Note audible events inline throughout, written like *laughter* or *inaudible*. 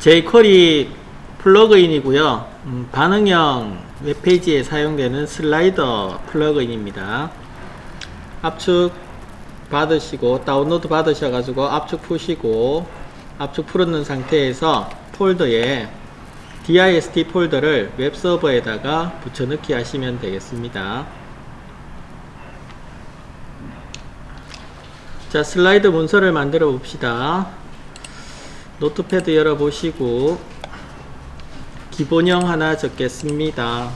jQuery 플러그인이고요. 음, 반응형 웹페이지에 사용되는 슬라이더 플러그인입니다. 압축 받으시고 다운로드 받으셔 가지고 압축 푸시고 압축 풀었는 상태에서 폴더에 dist 폴더를 웹서버에다가 붙여넣기 하시면 되겠습니다. 자 슬라이드 문서를 만들어 봅시다. 노트패드 열어보시고 기본형 하나 적겠습니다.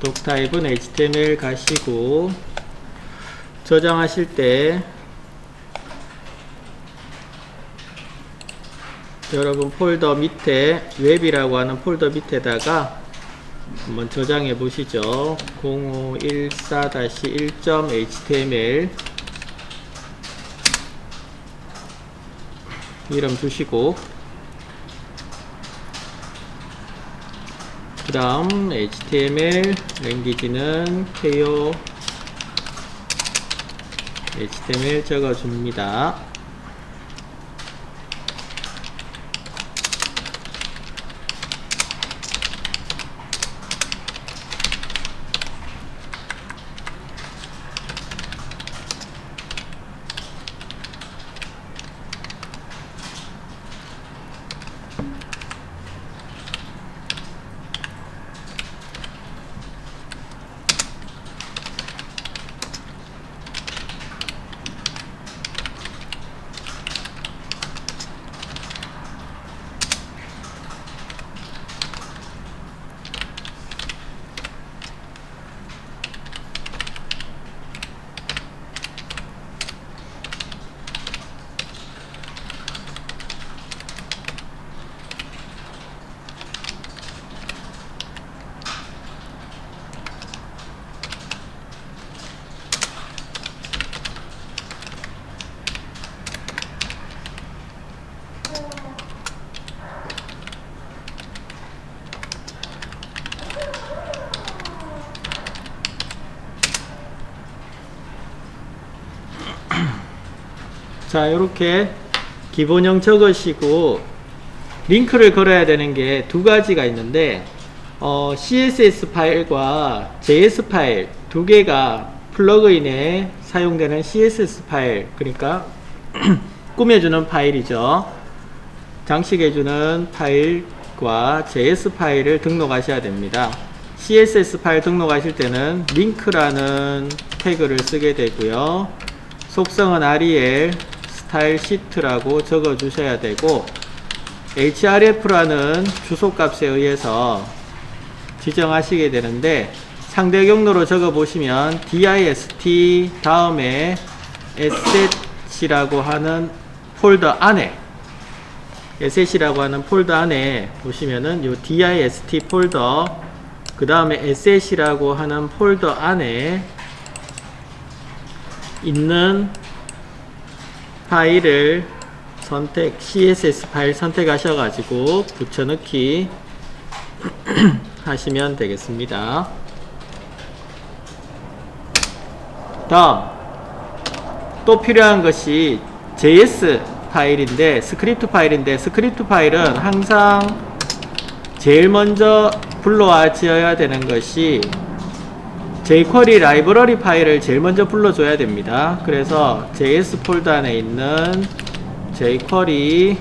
독타입은 HTML 가시고 저장하실 때 여러분 폴더 밑에 웹이라고 하는 폴더 밑에다가 한번 저장해 보시죠. 0514-1.html 이름 주시고 그 다음 HTML 랭귀지는 KO HTML 적어줍니다. 자, 이렇게 기본형 적으시고 링크를 걸어야 되는 게 두 가지가 있는데 어, CSS 파일과 JS 파일 두 개가 플러그인에 사용되는 CSS 파일 그러니까 *clears throat* 꾸며주는 파일이죠. 장식해주는 파일과 JS 파일을 등록하셔야 됩니다. CSS 파일 등록하실 때는 링크라는 태그를 쓰게 되고요. 속성은 arial 스타일 시트라고 적어 주셔야 되고 href라는 주소값에 의해서 지정하시게 되는데 상대 경로로 적어 보시면 dist 다음에 asset이라고 하는 폴더 안에 asset이라고 하는 폴더 안에 보시면은 요 dist 폴더 그 다음에 asset이라고 하는 폴더 안에 있는 파일을 선택 CSS 파일 선택하셔가지고 붙여넣기 *clears throat* 하시면 되겠습니다. 다음 또 필요한 것이 JS 파일인데 스크립트 파일인데 스크립트 파일은 항상 제일 먼저 불러와 지어야 되는 것이 jQuery 라이브러리 파일을 제일 먼저 불러줘야 됩니다. 그래서 JS 폴더 안에 있는 jQuery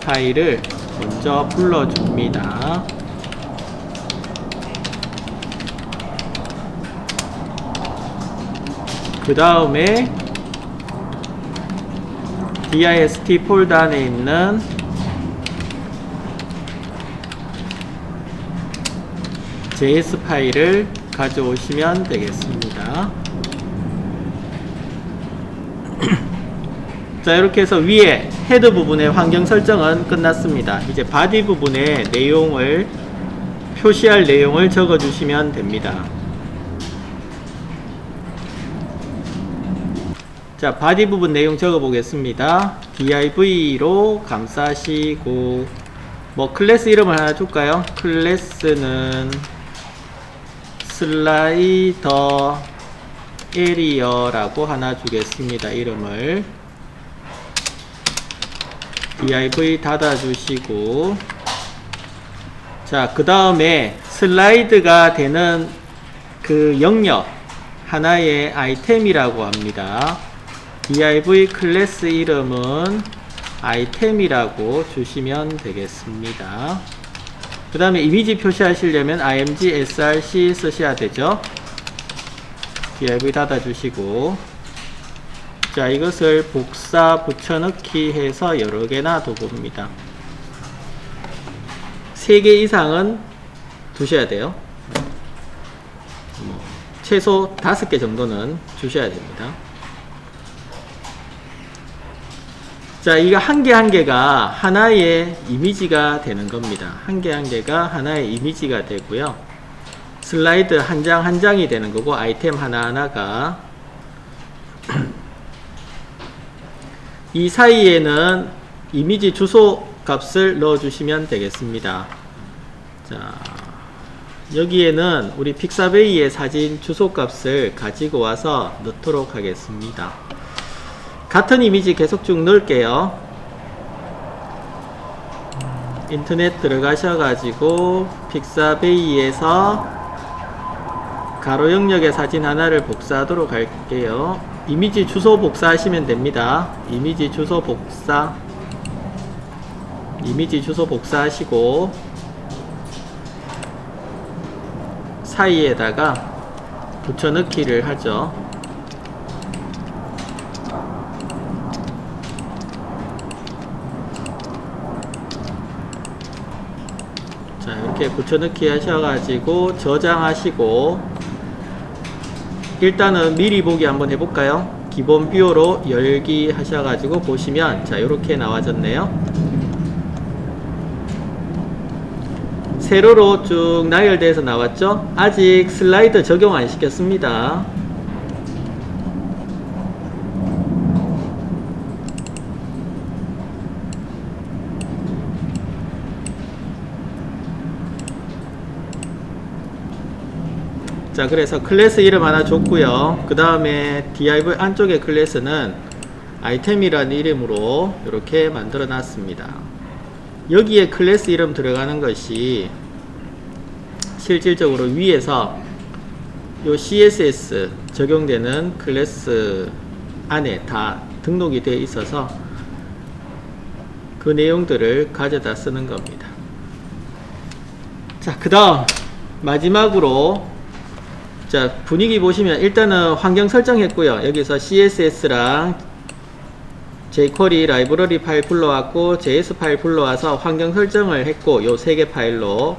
파일을 먼저 불러줍니다. 그 다음에 dist 폴더 안에 있는 JS 파일을 가져오시면 되겠습니다. 자 이렇게 해서 위에 헤드 부분의 환경 설정은 끝났습니다. 이제 바디 부분의 내용을 표시할 내용을 적어 주시면 됩니다. 자 바디 부분 내용 적어 보겠습니다. div로 감싸시고 뭐 클래스 이름을 하나 줄까요? 클래스는 슬라이더 에리어라고 하나 주겠습니다. 이름을. Div 닫아주시고. 자 그 다음에 슬라이드가 되는 그 영역 하나의 아이템이라고 합니다. Div 클래스 이름은 아이템이라고 주시면 되겠습니다 그 다음에 이미지 표시하시려면 img src 쓰셔야 되죠. div 닫아주시고. 자 이것을 복사 붙여넣기 해서 여러 개나 둬봅니다. 3개 이상은 두셔야 돼요. 뭐, 최소 5개 정도는 주셔야 됩니다 자 이거 한 개 한 개가 하나의 이미지가 되는 겁니다. 한 개 한 개가 하나의 이미지가 되고요. 슬라이드 한장한 장이 되는 거고 아이템 하나하나가 *clears throat* 이 사이에는 이미지 주소 값을 넣어 주시면 되겠습니다. 자 여기에는 우리 픽사베이의 사진 주소 값을 가지고 와서 넣도록 하겠습니다 같은 이미지 계속 쭉 넣을게요 인터넷 들어가셔가지고 픽사베이에서 가로 영역의 사진 하나를 복사하도록 할게요. 이미지 주소 복사하시면 됩니다. 이미지 주소 복사. 이미지 주소 복사하시고 사이에다가 붙여넣기를 하죠. 자 이렇게 붙여넣기 하셔가지고 저장하시고 일단은 미리 보기 한번 해볼까요? 기본 뷰어로 열기 하셔가지고 보시면 자 이렇게 나와졌네요. 세로로 쭉 나열돼서 나왔죠? 아직 슬라이드 적용 안 시켰습니다. 자 그래서 클래스 이름 하나 줬고요. 그 다음에 div 안쪽의 클래스는 아이템이라는 이름으로 이렇게 만들어 놨습니다. 여기에 클래스 이름 들어가는 것이 실질적으로 위에서 요 CSS 적용되는 클래스 안에 다 등록이 되어 있어서 그 내용들을 가져다 쓰는 겁니다. 자 그 다음 마지막으로 자 분위기 보시면 일단은 환경 설정했고요. 여기서 CSS랑 jQuery 라이브러리 파일 불러왔고 JS 파일 불러와서 환경 설정을 했고 요 세 개 파일로.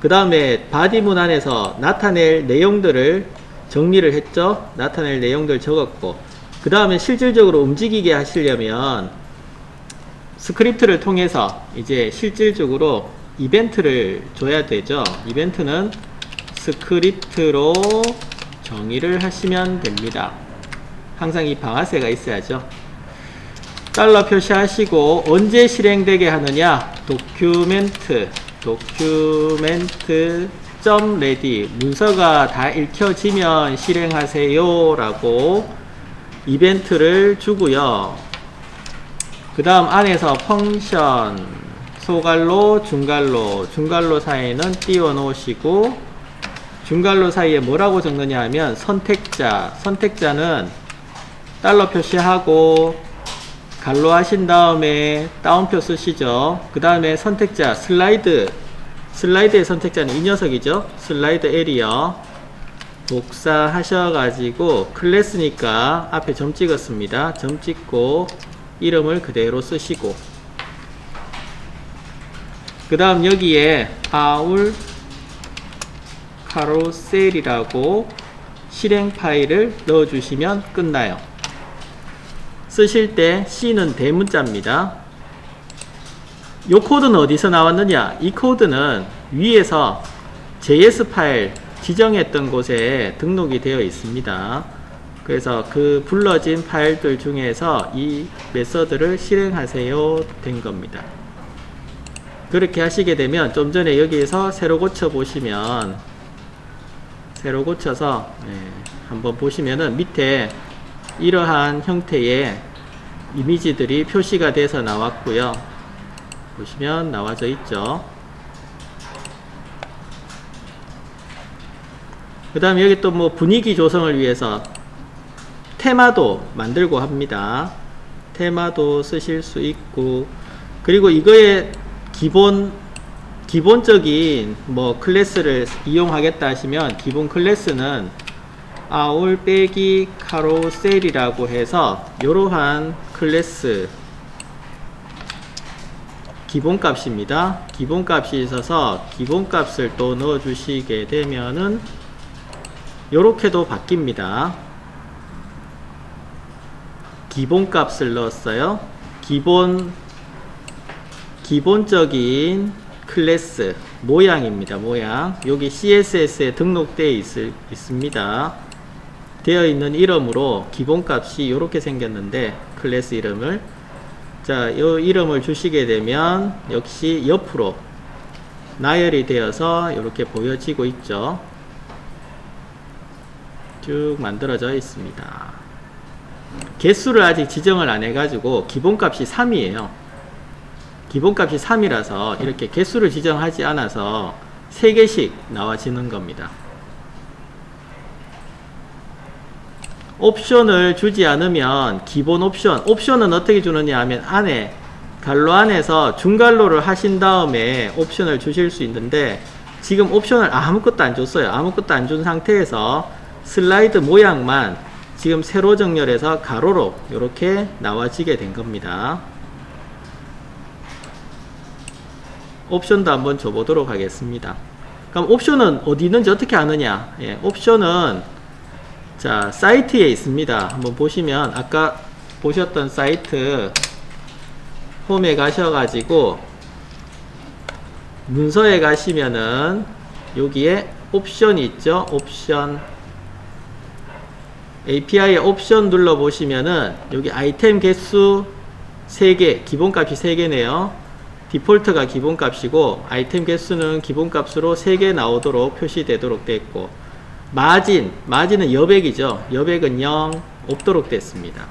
그 다음에 바디 문 안에서 나타낼 내용들을 정리를 했죠. 나타낼 내용들 적었고. 그 다음에 실질적으로 움직이게 하시려면 스크립트를 통해서 이제 실질적으로 이벤트를 줘야 되죠. 이벤트는 스크립트로 정의를 하시면 됩니다. 항상 이 방아쇠가 있어야죠. 달러 표시하시고 언제 실행되게 하느냐 도큐멘트 도큐멘트 점 레디 문서가 다 읽혀지면 실행하세요 라고 이벤트를 주고요 그 다음 안에서 펑션 소갈로 중갈로 중갈로 사이에는 띄워 놓으시고 중갈로 사이에 뭐라고 적느냐 하면 선택자. 선택자는 달러 표시하고 갈로 하신 다음에 다운표 쓰시죠. 그 다음에 선택자 슬라이드. 슬라이드의 선택자는 이 녀석이죠. 슬라이드 에리어. 복사 하셔가지고 클래스니까 앞에 점 찍었습니다. 점 찍고 이름을 그대로 쓰시고. 그 다음 여기에 아울 카로셀이라고 실행 파일을 넣어주시면 끝나요. 쓰실 때 C는 대문자입니다. 이 코드는 어디서 나왔느냐? 이 코드는 위에서 JS 파일 지정했던 곳에 등록이 되어 있습니다. 그래서 그 불러진 파일들 중에서 이 메서드를 실행하세요 된 겁니다. 그렇게 하시게 되면 좀 전에 여기에서 새로 고쳐 보시면 새로 고쳐서 예, 한번 보시면은 밑에 이러한 형태의 이미지들이 표시가 돼서 나왔고요 보시면 나와져 있죠. 그 다음에 여기 또 뭐 분위기 조성을 위해서 테마도 만들고 합니다. 테마도 쓰실 수 있고 그리고 이거의 기본 기본적인 뭐 클래스를 이용하겠다 하시면 기본 클래스는 아울 빼기 카로셀이라고 해서 이러한 클래스 기본값입니다. 기본값이 있어서 기본값을 또 넣어 주시게 되면은 요렇게도 바뀝니다. 기본값을 넣었어요. 기본 기본적인 클래스 모양입니다. 모양 여기 CSS에 등록되어 있을, 있습니다. 되어 있는 이름으로 기본값이 이렇게 생겼는데 클래스 이름을 자, 이 이름을 주시게 되면 역시 옆으로 나열이 되어서 이렇게 보여지고 있죠. 쭉 만들어져 있습니다. 개수를 아직 지정을 안 해가지고 기본값이 3이에요. 기본값이 3이라서 이렇게 개수를 지정하지 않아서 3개씩 나와지는 겁니다. 옵션을 주지 않으면 기본 옵션, 옵션은 어떻게 주느냐 하면 안에 갈로 안에서 중갈로를 하신 다음에 옵션을 주실 수 있는데 지금 옵션을 아무것도 안 줬어요. 아무것도 안 준 상태에서 슬라이드 모양만 지금 세로 정렬해서 가로로 이렇게 나와지게 된 겁니다. 옵션도 한번 줘보도록 하겠습니다. 그럼 옵션은 어디 있는지 어떻게 아느냐? 예, 옵션은 자 사이트에 있습니다. 한번 보시면 아까 보셨던 사이트 홈에 가셔가지고 문서에 가시면은 여기에 옵션이 있죠. 옵션 API에 옵션 눌러 보시면은 여기 아이템 개수 3개 기본값이 3개네요. 디폴트가 기본값이고 아이템 개수는 기본값으로 3개 나오도록 표시되도록 됐고 마진, 마진은 여백이죠. 여백은 0 없도록 됐습니다.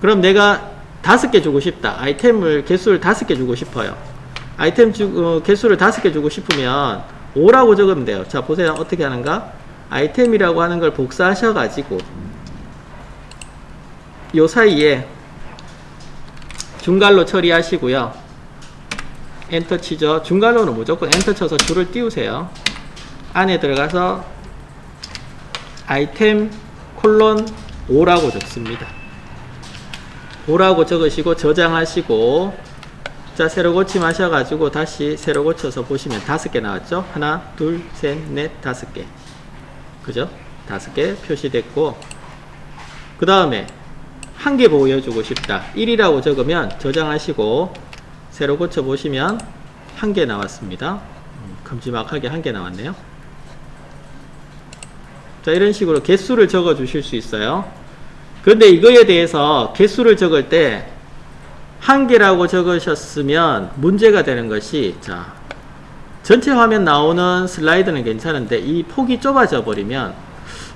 그럼 내가 5개 주고 싶다. 아이템을 개수를 5개 주고 싶어요. 아이템 주, 어, 개수를 5개 주고 싶으면 5라고 적으면 돼요. 자, 보세요. 어떻게 하는가? 아이템이라고 하는 걸 복사하셔가지고 요 사이에 중갈로 처리하시고요. 엔터 치죠. 중갈로는 무조건 엔터 쳐서 줄을 띄우세요. 안에 들어가서 아이템 콜론 5라고 적습니다. 5라고 적으시고 저장하시고 자 새로 고침 하셔가지고 다시 새로 고쳐서 보시면 다섯 개 나왔죠? 하나, 둘, 셋, 넷, 다섯 개. 그죠? 다섯 개 표시됐고 그 다음에 한 개 보여주고 싶다. 1이라고 적으면 저장하시고 새로 고쳐 보시면 한 개 나왔습니다. 음, 큼지막하게 한 개 나왔네요. 자 이런 식으로 개수를 적어 주실 수 있어요. 그런데 이거에 대해서 개수를 적을 때 한 개라고 적으셨으면 문제가 되는 것이 자 전체 화면 나오는 슬라이드는 괜찮은데 이 폭이 좁아져 버리면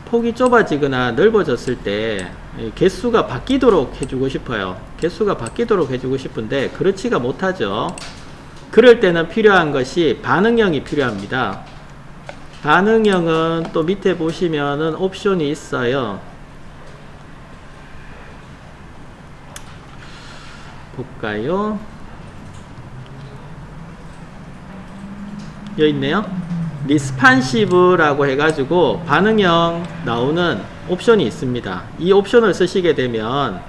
폭이 좁아지거나 넓어졌을 때 개수가 바뀌도록 해주고 싶어요. 개수가 바뀌도록 해주고 싶은데 그렇지가 못하죠. 그럴 때는 필요한 것이 반응형이 필요합니다. 반응형은 또 밑에 보시면은 옵션이 있어요. 볼까요? 여기 있네요. 리스판시브라고 해가지고 반응형 나오는 옵션이 있습니다. 이 옵션을 쓰시게 되면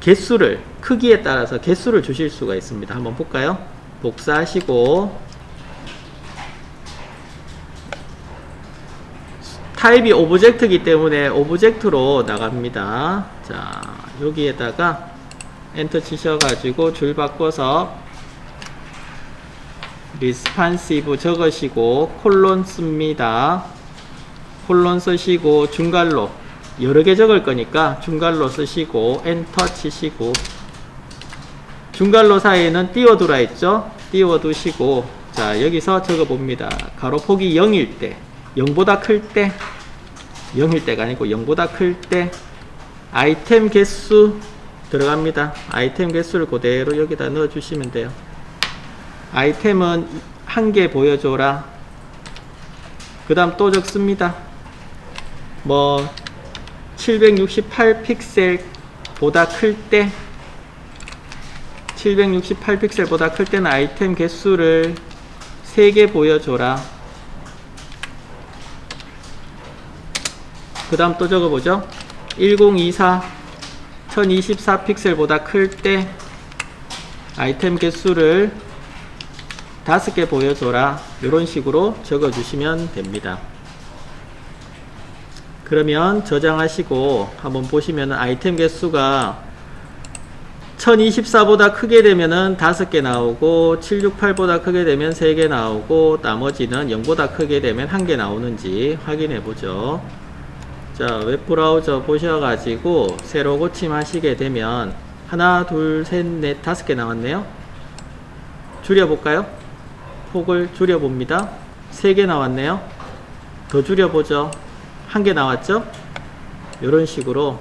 개수를 크기에 따라서 개수를 주실 수가 있습니다. 한번 볼까요? 복사하시고 타입이 오브젝트이기 때문에 오브젝트로 나갑니다. 자 여기에다가 엔터 치셔가지고 줄 바꿔서 리스판시브 적으시고 콜론 씁니다. 콜론 쓰시고 중갈로 여러 개 적을 거니까 중갈로 쓰시고 엔터 치시고 중갈로 사이에는 띄워두라 했죠? 띄워두시고 자 여기서 적어 봅니다. 가로폭이 0일 때 0보다 클 때 0일 때가 아니고 0보다 클 때 아이템 개수 들어갑니다. 아이템 개수를 그대로 여기다 넣어 주시면 돼요. 아이템은 한 개 보여줘라. 그 다음 또 적습니다. 뭐, 768 픽셀 보다 클 때, 768 픽셀보다 클 때는 아이템 개수를 3개 보여줘라. 그 다음 또 적어보죠. 1024 1024 픽셀보다 클 때 아이템 개수를 다섯 개 보여줘라. 이런 식으로 적어주시면 됩니다. 그러면 저장하시고 한번 보시면 아이템 개수가 1024보다 크게 되면은 5개 나오고 768보다 크게 되면 3개 나오고 나머지는 0보다 크게 되면 1개 나오는지 확인해 보죠. 자, 웹브라우저 보셔가지고 새로 고침하시게 되면 하나, 둘, 셋, 넷, 다섯 개 나왔네요. 줄여볼까요? 폭을 줄여봅니다. 세개 나왔네요. 더 줄여보죠. 한 개 나왔죠? 이런 식으로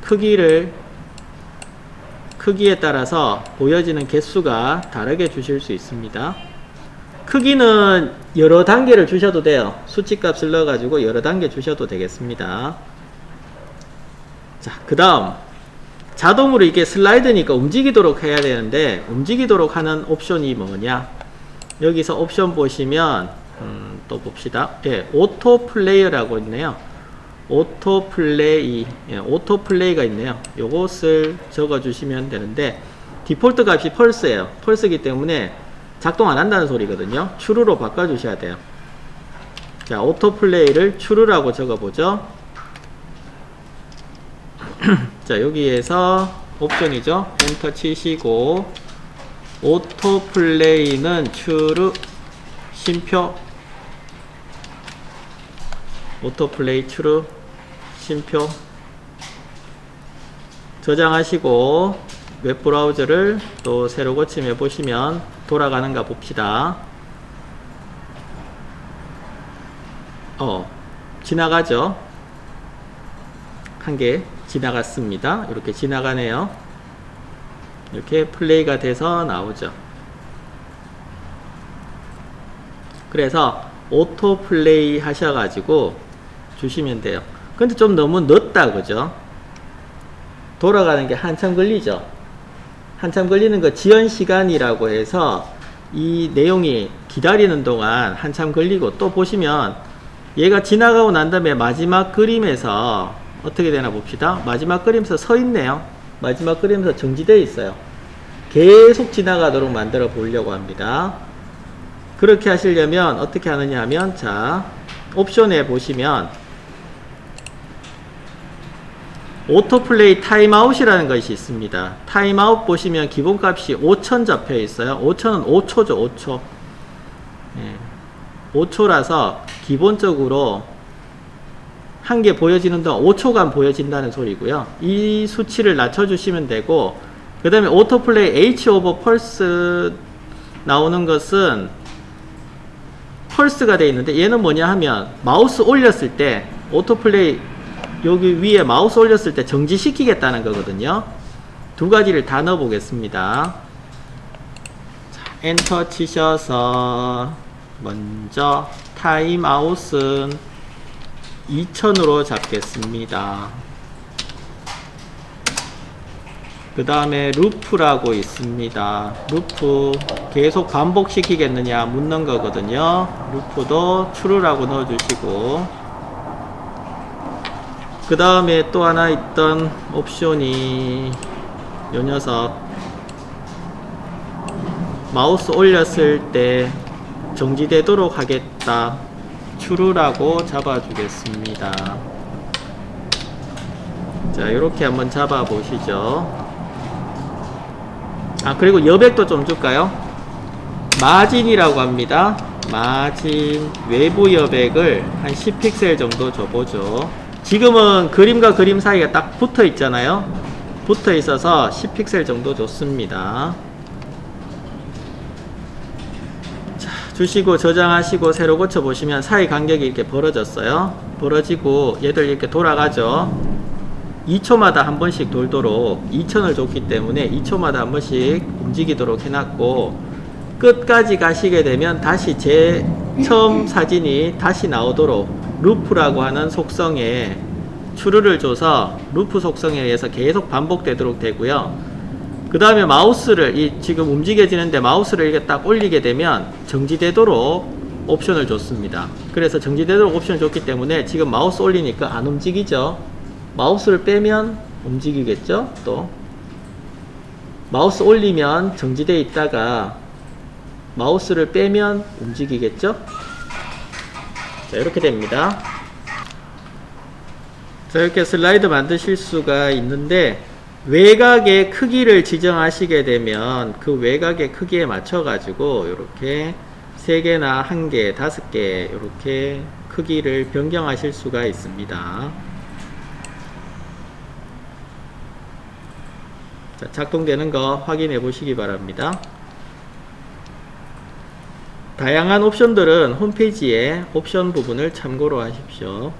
크기를 크기에 따라서 보여지는 개수가 다르게 주실 수 있습니다. 크기는 여러 단계를 주셔도 돼요. 수치값을 넣어가지고 여러 단계 주셔도 되겠습니다. 자, 그 다음. 자동으로 이게 슬라이드니까 움직이도록 해야 되는데, 움직이도록 하는 옵션이 뭐냐? 여기서 옵션 보시면, 음, 또 봅시다. 예, 오토 플레이어라고 있네요. 오토 플레이, 예, 오토 플레이가 있네요. 요것을 적어 주시면 되는데, 디폴트 값이 펄스예요. 펄스이기 때문에 작동 안 한다는 소리거든요. true로 바꿔주셔야 돼요. 자, 오토 플레이를 true라고 적어보죠. *clears throat* 자, 여기에서 옵션이죠. 엔터 치시고, 오토 플레이는 true, 심표, 오토 플레이 true, 심표, 저장하시고, 웹브라우저를 또 새로 고침해 보시면 돌아가는가 봅시다. 어, 지나가죠. 한 개 지나갔습니다. 이렇게 지나가네요. 이렇게 플레이가 돼서 나오죠. 그래서 오토 플레이 하셔가지고 주시면 돼요. 근데 좀 너무 늦다, 그죠? 돌아가는 게 한참 걸리죠. 한참 걸리는 거 지연 시간이라고 해서 이 내용이 기다리는 동안 한참 걸리고 또 보시면 얘가 지나가고 난 다음에 마지막 그림에서 어떻게 되나 봅시다. 마지막 그림에서 서 있네요. 마지막 그림에서 정지되어 있어요. 계속 지나가도록 만들어 보려고 합니다. 그렇게 하시려면 어떻게 하느냐 하면 자 옵션에 보시면 오토플레이 타임아웃이라는 것이 있습니다. 타임아웃 보시면 기본값이 5천 잡혀 있어요. 5천은 5초죠, 5초. 예, 5초라서 기본적으로 한 개 보여지는 동안 5초간 보여진다는 소리고요. 이 수치를 낮춰주시면 되고, 그 다음에 오토플레이 H 오버 펄스 나오는 것은 펄스가 되어 있는데 얘는 뭐냐 하면 마우스 올렸을 때 오토플레이 여기 위에 마우스 올렸을 때 정지시키겠다는 거거든요. 두 가지를 다 넣어 보겠습니다. 자, 엔터 치셔서 먼저 타임 아웃은 2000으로 잡겠습니다. 그 다음에 루프라고 있습니다. 루프 계속 반복시키겠느냐 묻는 거거든요. 루프도 true라고 넣어주시고 그 다음에 또 하나 있던 옵션이 요 녀석 마우스 올렸을 때 정지되도록 하겠다 true라고 잡아주겠습니다. 자 이렇게 한번 잡아 보시죠. 아 그리고 여백도 좀 줄까요? 마진이라고 합니다. 마진 외부 여백을 한 10픽셀 정도 줘보죠. 지금은 그림과 그림 사이가 딱 붙어 있잖아요. 붙어 있어서 10픽셀 정도 좋습니다 자, 주시고 저장하시고 새로 고쳐 보시면 사이 간격이 이렇게 벌어졌어요 벌어지고 얘들 이렇게 돌아가죠 2초마다 한 번씩 돌도록 2000을 줬기 때문에 2초마다 한 번씩 움직이도록 해놨고 끝까지 가시게 되면 다시 제 처음 사진이 다시 나오도록 루프라고 하는 속성에 추르를 줘서 루프 속성에 의해서 계속 반복되도록 되고요. 그 다음에 마우스를 이 지금 움직여지는데 마우스를 이렇게 딱 올리게 되면 정지되도록 옵션을 줬습니다. 그래서 정지되도록 옵션을 줬기 때문에 지금 마우스 올리니까 안 움직이죠. 마우스를 빼면 움직이겠죠. 또 마우스 올리면 정지돼 있다가 마우스를 빼면 움직이겠죠. 자 이렇게 됩니다. 자 이렇게 슬라이드 만드실 수가 있는데 외곽의 크기를 지정하시게 되면 그 외곽의 크기에 맞춰 가지고 이렇게 3개나 1개, 5개 이렇게 크기를 변경하실 수가 있습니다. 자, 작동되는 거 확인해 보시기 바랍니다. 다양한 옵션들은 홈페이지에 옵션 부분을 참고로 하십시오.